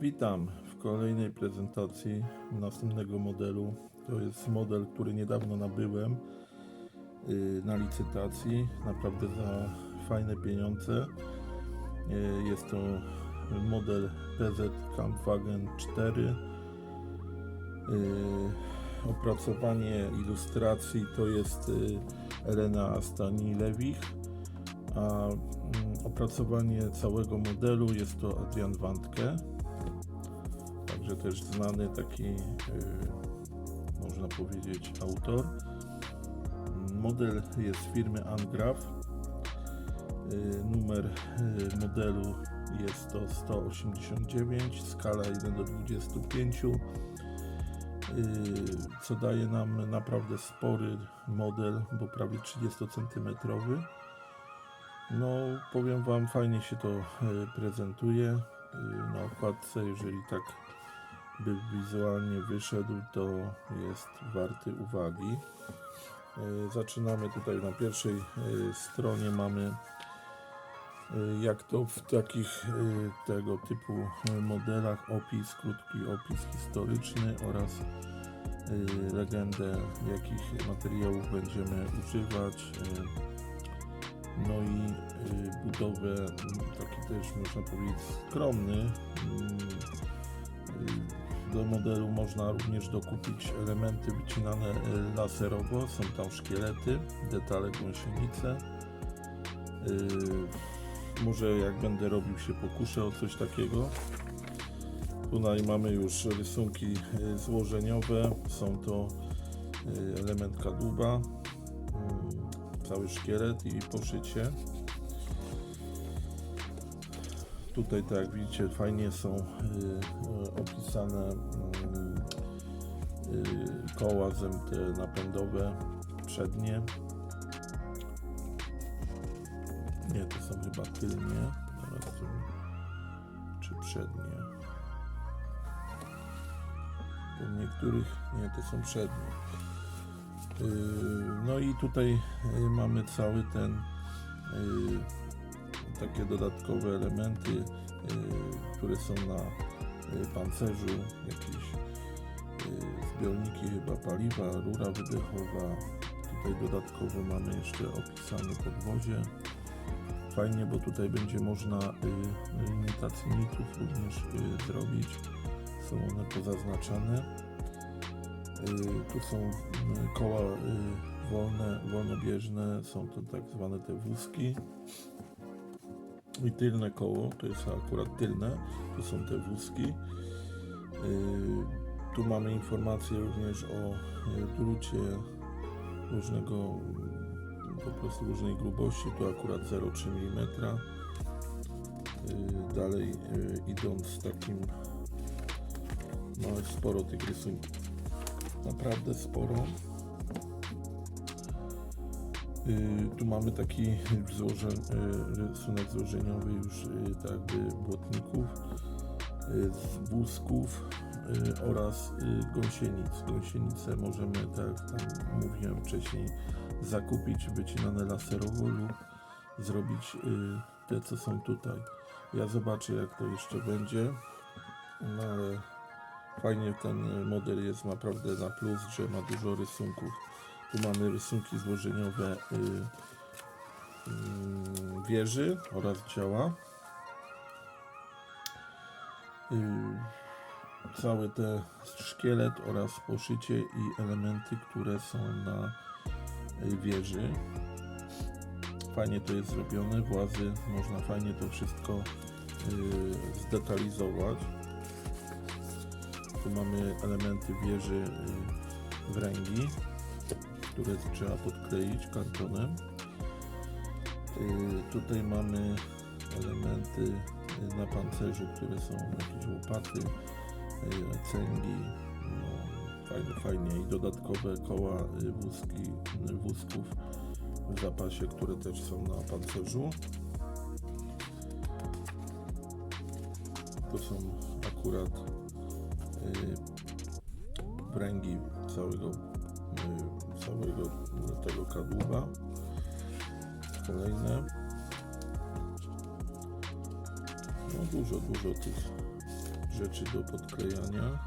Witam w kolejnej prezentacji następnego modelu. To jest model, który niedawno nabyłem yy, na licytacji, naprawdę za fajne pieniądze. Yy, Jest to model PZ Kampwagen 4. Yy, Opracowanie ilustracji to jest Elena Stani-Lewich, a mm, opracowanie całego modelu jest to Adrian Wandke. Także też znany taki, yy, można powiedzieć, autor. Model jest firmy Angraf. Yy, Numer yy, modelu jest to 189, skala 1 do 25, yy, co daje nam naprawdę spory model, bo prawie 30 cm. No, powiem Wam, fajnie się to prezentuje. Na okładce, jeżeli tak by wizualnie wyszedł, to jest warty uwagi. E, Zaczynamy tutaj na pierwszej e, stronie mamy e, jak to w takich tego typu modelach opis, krótki opis historyczny oraz legendę jakich materiałów będziemy używać. no i budowę, taki też można powiedzieć skromny. Do modelu można również dokupić elementy wycinane y, laserowo. Są tam szkielety, detale gąsienice. Y, Może jak będę robił się pokuszę o coś takiego. Tutaj mamy już rysunki y, złożeniowe. Są to element kadłuba. cały szkielet i poszycie. Tutaj, tak jak widzicie, fajnie są y, y, opisane mm, y, koła te napędowe przednie. Nie, to są chyba tylnie. Teraz są, czy przednie. W niektórych, nie, to są przednie. No i tutaj mamy cały ten takie dodatkowe elementy, yy, które są na yy, pancerzu, jakieś yy, zbiorniki chyba paliwa, rura wydechowa. Tutaj dodatkowo mamy jeszcze opisane podwozie. Fajnie, bo tutaj będzie można imitację nitów również zrobić. Są one pozaznaczane. Tu są koła wolne, wolnobieżne, są to tak zwane te wózki. I tylne koło, to jest akurat tylne, tu są te wózki. Y, Tu mamy informacje również o y, drucie różnego, mm, po prostu różnej grubości, tu akurat 0,3 mm. Y, Dalej y, idąc takim, no jest sporo tych rysunków naprawdę sporo. Yy, tu mamy taki yy, rysunek złożeniowy już yy, tak błotników, z wózków oraz gąsienic. Gąsienice możemy, tak jak mówiłem wcześniej, zakupić wycinane laserowo lub zrobić te, co są tutaj. Ja zobaczę, jak to jeszcze będzie, no ale Fajnie ten model jest naprawdę na plus, że ma dużo rysunków. Tu mamy rysunki złożeniowe y, y, wieży oraz działa. Y, cały ten szkielet oraz poszycie i elementy, które są na y, wieży. Fajnie to jest zrobione, włazy można fajnie to wszystko y, zdetalizować. Tu mamy elementy wieży y, wręgi, które trzeba podkleić kartonem. Y, Tutaj mamy elementy y, na pancerzu, które są jakieś łopaty, y, cęgi. No, fajnie, fajnie. I dodatkowe koła wózki, wózków w zapasie, które też są na pancerzu. To są akurat pręgi całego, całego tego kadłuba. Kolejne. No dużo, dużo tych rzeczy do podklejania.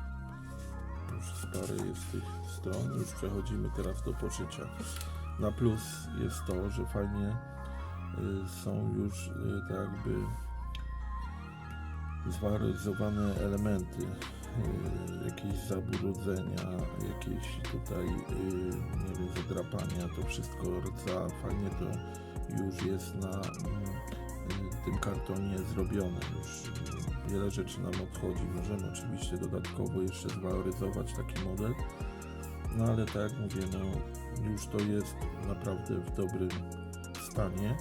Już parę jest tych stron. Już przechodzimy teraz do poszycia. Na plus jest to, że fajnie y, są już y, tak jakby zwaryzowane elementy, jakieś zabrudzenia, jakieś tutaj y, nie wiem, zadrapania, to wszystko rdza, fajnie to już jest na mm, y, tym kartonie zrobione. Już y, wiele rzeczy nam odchodzi. Możemy oczywiście dodatkowo jeszcze zwaloryzować taki model, no ale tak jak mówię, no już to jest naprawdę w dobrym stanie.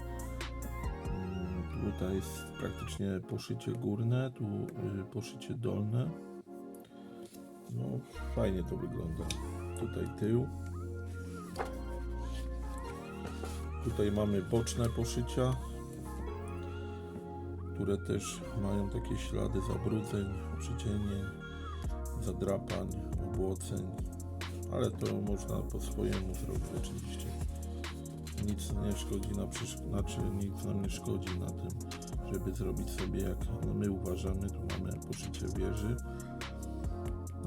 Mm, Tutaj jest praktycznie poszycie górne, tu y, poszycie dolne. No fajnie to wygląda. Tutaj tył. Tutaj mamy boczne poszycia, które też mają takie ślady zabrudzeń, przycienień, zadrapań, obłoceń, ale to można po swojemu zrobić oczywiście. Nic nie szkodzi na znaczy nic nam nie szkodzi na tym, żeby zrobić sobie jak my uważamy. Tu mamy poszycie wieży,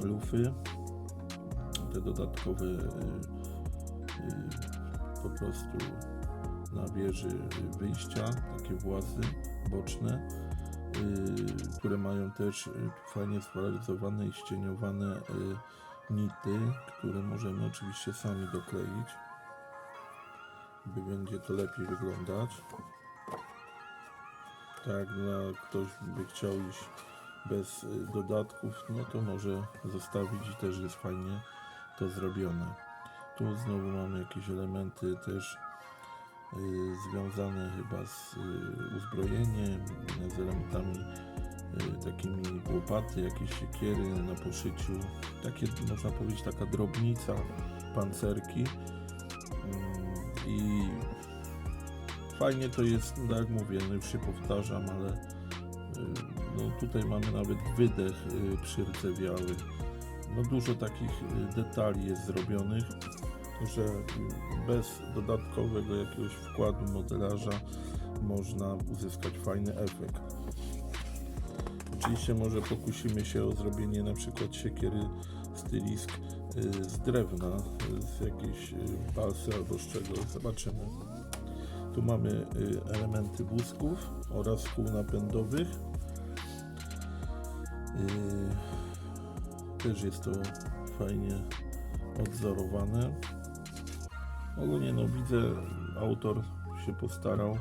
lufy, te dodatkowe y, y, po prostu na wieży wyjścia, takie włazy boczne, y, które mają też fajnie spolaryzowane i ścieniowane nity, które możemy oczywiście sami dokleić, by będzie to lepiej wyglądać. Tak, no, ktoś by chciał iść bez y, dodatków, no to może zostawić i też jest fajnie to zrobione. Tu znowu mamy jakieś elementy też y, związane chyba z y, uzbrojeniem, z elementami takimi łopaty, jakieś siekiery na poszyciu. Takie można powiedzieć taka drobnica, pancerki. Mm, I fajnie to jest, no tak jak mówię, no już się powtarzam, ale no tutaj mamy nawet wydech y, przyrdzewiały. No dużo takich y, detali jest zrobionych, że y, bez dodatkowego jakiegoś wkładu modelarza można uzyskać fajny efekt. Oczywiście może pokusimy się o zrobienie na przykład siekiery stylisk z drewna, z jakiejś y, balsy albo z czego, zobaczymy. Tu mamy elementy wózków oraz kół napędowych. Y, Też jest to fajnie odzorowane. Ogólnie no widzę, autor się postarał,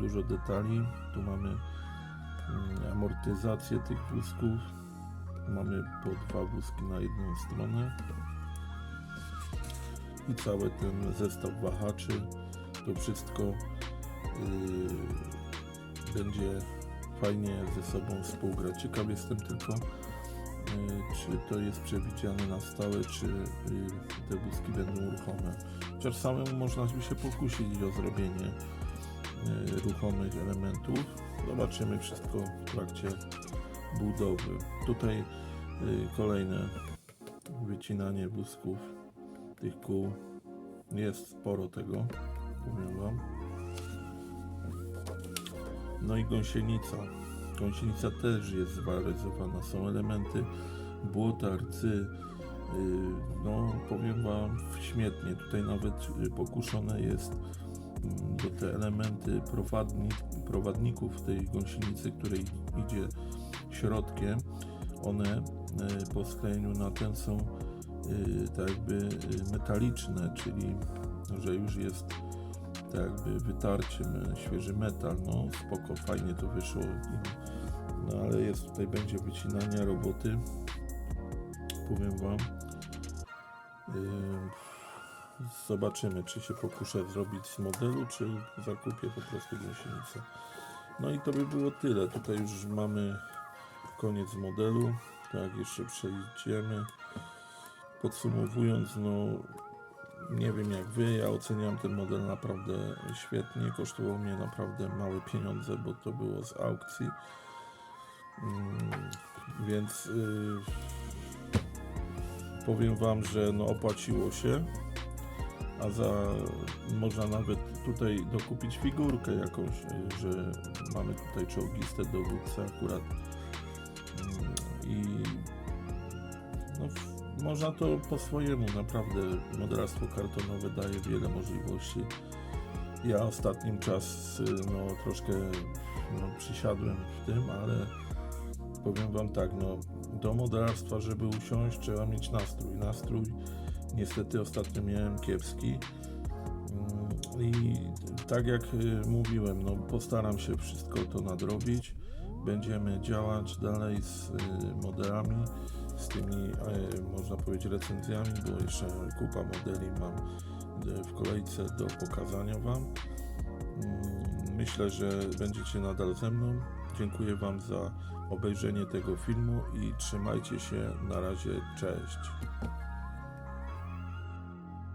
dużo detali. Tu mamy mm, amortyzację tych wózków. Mamy po dwa wózki na jedną stronę. I cały ten zestaw wahaczy. To wszystko yy, będzie fajnie ze sobą współgrać. Ciekaw jestem tylko, yy, czy to jest przewidziane na stałe, czy yy, te wózki będą ruchome. Chociaż samemu można by się pokusić o zrobienie yy, ruchomych elementów. Zobaczymy wszystko w trakcie budowy. Tutaj kolejne wycinanie wózków, tych kół. Jest sporo tego, powiem Wam. No i gąsienica. Gąsienica też jest zwaloryzowana. Są elementy błota, rcy. Yy, No, powiem Wam, świetnie. Tutaj nawet yy, pokuszone jest mm, do te elementy prowadni, prowadników tej gąsienicy, której idzie środkiem. One yy, po sklejeniu na ten są tak jakby metaliczne, czyli że już jest tak jakby wytarciem świeży metal, no spoko, fajnie to wyszło, no ale jest tutaj będzie wycinania roboty, powiem wam. Yy, zobaczymy, czy się pokuszę zrobić z modelu, czy zakupię po prostu gąsienicę. No i to by było tyle, tutaj już mamy koniec modelu, tak, jeszcze przejdziemy. Podsumowując, no nie wiem jak wy, ja oceniam ten model naprawdę świetnie. Kosztował mnie naprawdę małe pieniądze, bo to było z aukcji. Mm, Więc y, powiem wam, że no opłaciło się. A za można nawet tutaj dokupić figurkę jakąś, y, że mamy tutaj czołgistę dowódcę akurat. mm, i no, można to po swojemu, naprawdę modelarstwo kartonowe daje wiele możliwości. Ja ostatnim czas no, troszkę no, przysiadłem w tym, ale powiem Wam tak, no, do modelarstwa, żeby usiąść, trzeba mieć nastrój. Nastrój niestety ostatnio miałem kiepski. Mm, I tak jak y, mówiłem, no, postaram się wszystko to nadrobić. Będziemy działać dalej z y, modelami, z tymi, e, można powiedzieć, recenzjami, bo jeszcze kupa modeli mam y, w kolejce do pokazania Wam. Mm, Myślę, że będziecie nadal ze mną. Dziękuję Wam za obejrzenie tego filmu i trzymajcie się. Na razie, cześć.